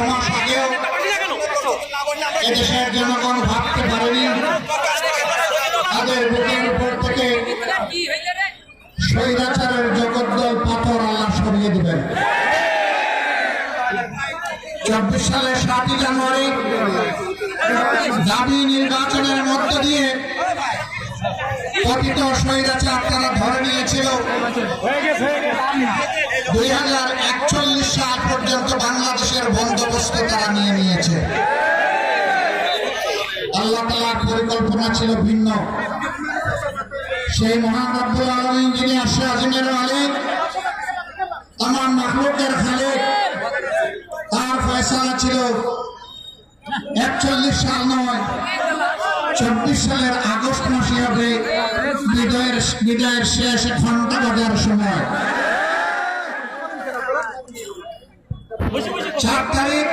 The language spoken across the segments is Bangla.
মাস আগেও এদেশের জনগণ ভাবতে পারেনি তাদের সালের সাতই জানুয়ারি দাবি নির্বাচনের মধ্য দিয়ে কথিত স্বৈরাচার তারা ধরে নিয়েছিল দুই হাজার একচল্লিশ সাল পর্যন্ত বাংলাদেশের বন্দোবস্ত তারা নিয়ে নিয়েছে। আল্লাহ তালার পরিকল্পনা ছিল ভিন্ন। সেই মহান রব্বুল আলমিন যিনি মালিক, আমার মাহলুকের তার ফয়সালা ছিল একচল্লিশ সাল নয়, চব্বিশ সালের আগস্ট মাসে হবে বিদায়ের বিদায়ের শেষ ঘণ্টা বাজার সময়। চার তারিখ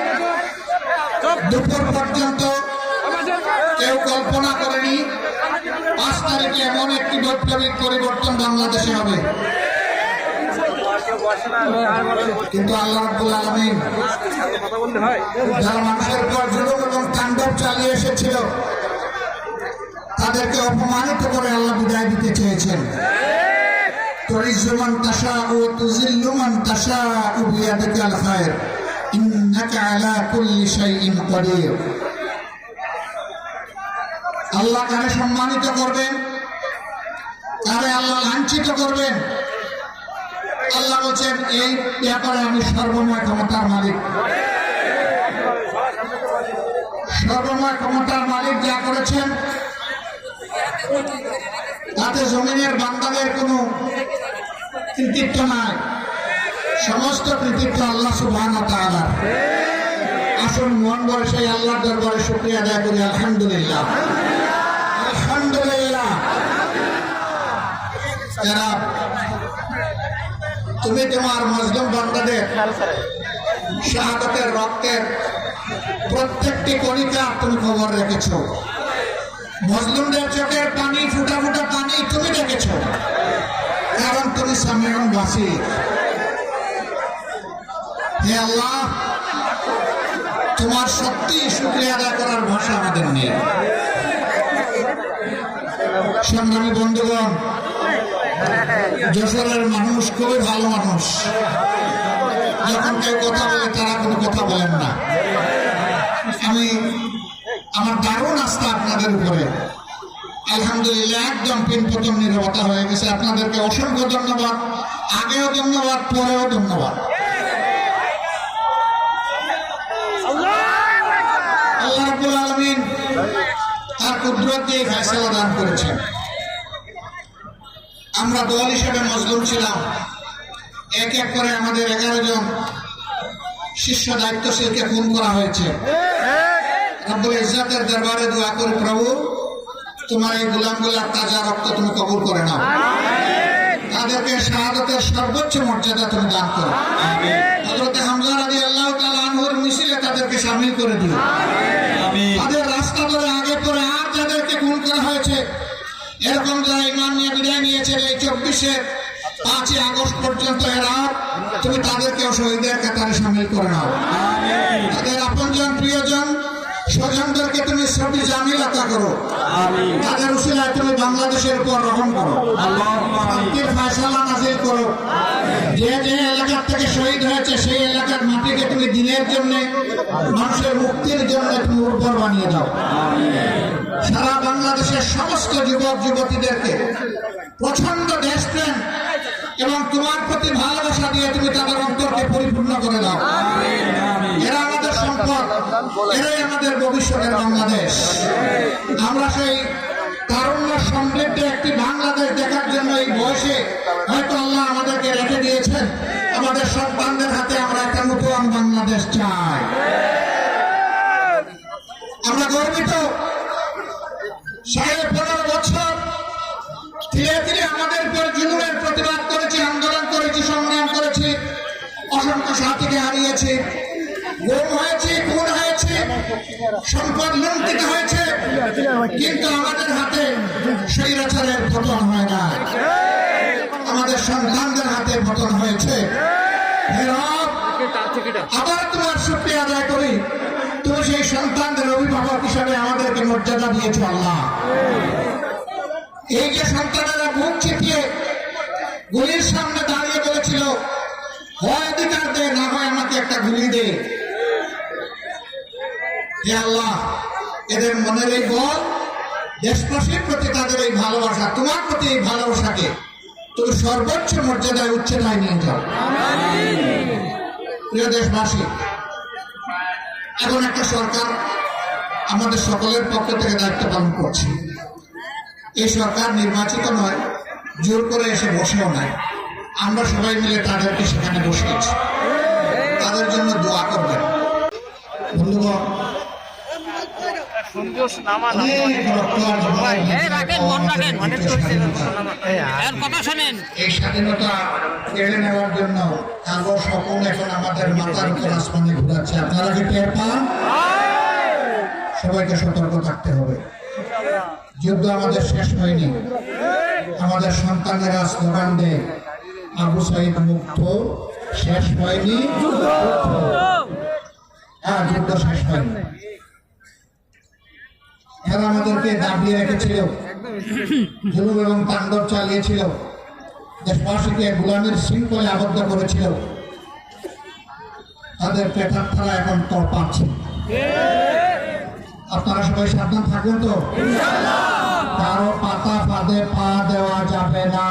দুপুর পর্যন্ত কেউ কল্পনা করেনি পাঁচ তারিখে এমন একটি বৈপ্লবিক পরিবর্তন বাংলাদেশে হবে। কিন্তু আল্লাহ রাব্বুল আলামিন এবং তাণ্ডব চালিয়ে এসেছিল, তাদেরকে অপমানিত করে আল্লাহ বিদায় দিতে চেয়েছেন। তরিজুমান তাশা ও তুজিল্লুমান তাশা ও বিয়াদিকাল খায়র। ইন্নাকা আলা কুল্লি শাইইন আল্লাহ কারে সম্মানিত করবেন কারে আল্লাহ লাঞ্ছিত করবেন আল্লাহ বলছেন, এই ব্যাপারে আমি সর্বময় ক্ষমতার মালিক। সর্বময় ক্ষমতার মালিক যা করেছেন, তাতে জমিনের বান্দাদের কোনো কৃতিত্ব নাই। সমস্ত কৃতিত্ব আল্লাহ সুবহান আসুন মন বলে সেই আল্লাহর দরবারে শুকরিয়া আদায় করি, আলহামদুলিল্লাহ। তুমি তোমার মজলুম বান্দাদের শাহাদতের রক্তের প্রত্যেকটি কণিকা তুমি খবর রেখেছ। মজলুমদের চোখের পানি, ফুটা ফুটা পানি তুমি দেখেছ। কারণ তুমি সামিয়ন বাসি হে আল্লাহ তোমার সত্যি শুক্রিয়া আদায় করার ভাষা আমাদের নেই সংগ্রামী বন্ধুগণ। যশোরের মানুষ খুবই ভালো মানুষ। যখন কেউ কথা বলে তারা কোনো কথা বলেন না। আমি আমার দারুণ আস্থা আপনাদের উপরে। আলহামদুলিল্লাহ একদম পিন প্রথম নিরবতা হয়ে গেছে। আপনাদেরকে অসংখ্য ধন্যবাদ। আগেও ধন্যবাদ, পরেও ধন্যবাদ। আল্লাহ আলামিন তার কুদরত দিয়ে দান করেছেন। আমরা দল হিসেবে মজলুম ছিলাম। এক এক করে আমাদের এগারো জন শিষ্য দায়িত্বশীলকে খুন করা হয়েছে। রব্বুল ইজ্জাতের দরবারে দোয়া করি প্রভু তোমার এই গোলামগুলার তাজা রক্ত তুমি কবুল করে নাও। তাদেরকে শাহাদতের সর্বোচ্চ মর্যাদা তুমি দান করো। হজরতে হামজা রাজি আল্লাহ তাআলা আনহুর মিছিলে তাদেরকে সামিল করে দিও। তাদের এরকম যারা ইমান নিয়ে বিদায় নিয়েছে এই চব্বিশে পাঁচই আগস্ট পর্যন্ত এরা তুমি তাদেরকেও শহীদের কাতারে সামিল করে নাও। তাদের আপনজন প্রিয়জন স্বজনদেরকে তুমি সবই রক্ষা করো। তাদের উচিলায় তুমি বাংলাদেশের উপর রহম করো। শান্তির ফয়সালা নাজিল করো। যে যে এলাকার থেকে শহীদ হয়েছে, সেই এলাকার মাটিকে তুমি দিনের জন্য, মানুষের মুক্তির জন্য তুমি উর্বর বানিয়ে দাও। সারা বাংলাদেশের সমস্ত যুবক, যুবতীদেরকে প্রচণ্ড দেশপ্রেম এবং তোমার প্রতি ভালোবাসা দিয়ে তুমি তাদের অন্তরকে পরিপূর্ণ করে দাও। এরা আমাদের সম্পদ, এরাই আমাদের ভবিষ্যতের বাংলাদেশ। আমরা সেই তারুণ্য সমৃদ্ধ একটি বাংলাদেশ দেখার জন্য এই বয়সে হয়তো আল্লাহ আমাদেরকে রেখে দিয়েছেন। আমাদের সন্তানদের হাতে আমরা একটা নতুন বাংলাদেশ চাই। আমরা গর্বিত। সাড়ে পনেরো বছর ধীরে ধীরে আমাদের উপর জুলুমের প্রতিবাদ করেছি, আন্দোলন করেছি, সংগ্রাম করেছি, অসংখ্য সাথীকে হারিয়েছি, গুম হয়েছি, খুন সম্পদ হয়েছে, কিন্তু আমাদের হাতে সেই রচনের পতন হয় না। আমাদের সন্তানদের হাতে পতন হয়েছে। আবার তোমার শক্তি আদায় করি। তুমি সেই সন্তানদের অভিভাবক হিসাবে আমাদেরকে মর্যাদা দিয়েছ, আল্লাহ। এই যে সন্তানেরা বুক ছিটিয়ে গুলির সামনে দাঁড়িয়ে বলেছিল হয় অধিকার দে, না হয় আমাকে একটা গুলি দে। হে আল্লাহ, এদের মনের এই বল, দেশবাসীর প্রতি তাদের এই ভালোবাসা, তোমার প্রতি এই ভালোবাসাকে তুমি সর্বোচ্চ মর্যাদায় উচ্চতায় নিয়ে যাও। প্রিয় দেশবাসী, এখন একটা সরকার আমাদের সকলের পক্ষ থেকে দায়িত্ব পালন করছে। এই সরকার নির্বাচিত নয়, জোর করে এসে বসেও নাই। আমরা সবাই মিলে তাদেরকে সেখানে বসিয়েছি। তাদের জন্য দোয়া করবেন। বন্ধুগণ কথা শোনেন। এই স্বাধীনতা কেড়ে নেওয়ার জন্য কালো স্বপ্ন এখন আমাদের মাথার উপর আসমানে ঘুরাচ্ছে। আপনারা কি টের পান? সবাইকে সতর্ক থাকতে হবে। যুদ্ধ আমাদের শেষ হয়নি। আমাদের সন্তানেরা স্লোগান দেয় আবু সাইদ মুক্ত শেষ হয়নি। হ্যাঁ যুদ্ধ শেষ হয়নি। এরা আমাদেরকে দাবিয়ে রেখেছিল। এবং তাণ্ডব চালিয়েছিল। দেশবাসীকে গোলামের শৃঙ্খলে আবদ্ধ করেছিল। তাদের পেটার এখন তর পাচ্ছে আপনারা সবাই সাবধান থাকুন তো। কারও পাতা ফাঁদে পা দেওয়া যাবে না।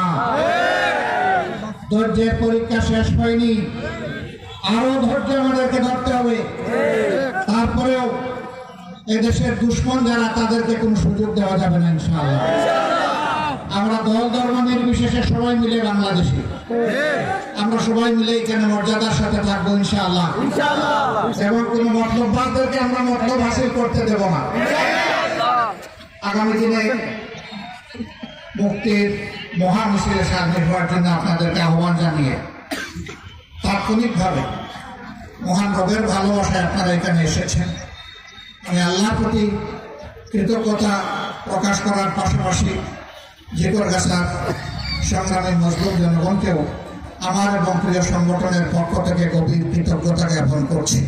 ধৈর্যের পরীক্ষা শেষ হয়নি। আরও ধৈর্য আমাদেরকে ধরতে হবে। তারপরেও এদেশের দুশ্মন যারা তাদেরকে কোনো সুযোগ দেওয়া যাবে না ইনশাআল্লাহ। আমরা দল ধর্ম নির্বিশেষে সবাই মিলে বাংলাদেশি। আমরা সবাই মিলে এখানে মর্যাদার সাথে থাকব ইনশাআল্লাহ। এবং কোন মতলববাদদেরকে আমরা মতলব হাসিল করতে দেব না। আগামী দিনে মুক্তির মহা মিছিলে সামিল হওয়ার জন্য আপনাদেরকে আহ্বান জানিয়ে তাৎক্ষণিকভাবে মহান রবের ভালোবাসায় আপনারা এখানে এসেছেন। আমি আল্লাহর প্রতি কৃতজ্ঞতা প্রকাশ করার পাশাপাশি জিকর গাছার সংগ্রামের মজলুম জনগণকেও আমার এবং প্রিয় সংগঠনের পক্ষ থেকে গভীর কৃতজ্ঞতা জ্ঞাপন করছি।